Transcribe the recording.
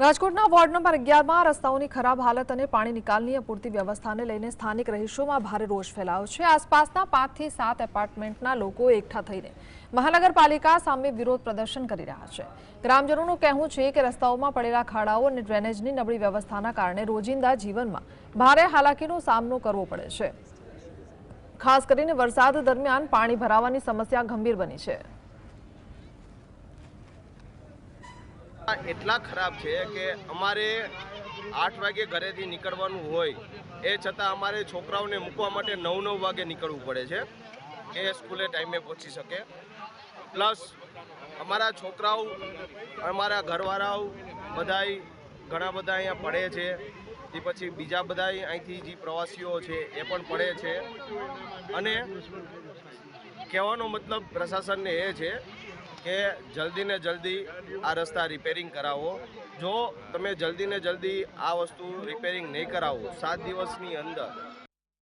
રાજકોટના ward number અગિયારમાં રસ્તાઓની ખરાબ હાલત અને પાણી નિકાલની અપૂરતી વ્યવસ્થાને લઈને સ્થાનિક રહીશોમાં ભારે રોષ ફેલાયો છે. આસપાસના પાંચથી સાત એપાર્ટમેન્ટના લોકો એકઠા થઈને મહાનગરપાલિકા સામે વિરોધ પ્રદર્શન કરી રહ્યા છે. ગ્રામજનોનું કહેવું છે કે રસ્તાઓમાં પડેલા ખાડાઓ અને ડ્રેનેજની નબળી વ્યવસ્થાના કારણે રોજિંદા જીવનમાં ભારે હાલાકીનો સામનો કરવો પડે છે. ખાસ કરીને વરસાદ દરમિયાન પાણી ભરાવાની સમસ્યા ગંભીર બની છે. એટલા ખરાબ છે કે અમારે આઠ વાગે ઘરેથી નીકળવાનું હોય, એ છતાં અમારે છોકરાઓને મૂકવા માટે નવ નવ વાગે નીકળવું પડે છે. એ સ્કૂલે ટાઈમે પહોંચી શકે. પ્લસ અમારા છોકરાઓ, અમારા ઘરવાળાઓ બધાય ઘણા બધા અહીંયા પડે છે. તે પછી બીજા બધા અહીંથી જે પ્રવાસીઓ છે એ પણ પડે છે. અને કહેવાનો મતલબ પ્રશાસનને એ છે કે જલ્દી ને જલ્દી આ રસ્તા રિપેરિંગ કરાવો. જો તમે જલ્દી ને જલ્દી આ વસ્તુ રિપેરિંગ નહીં કરાવો, સાત દિવસની અંદર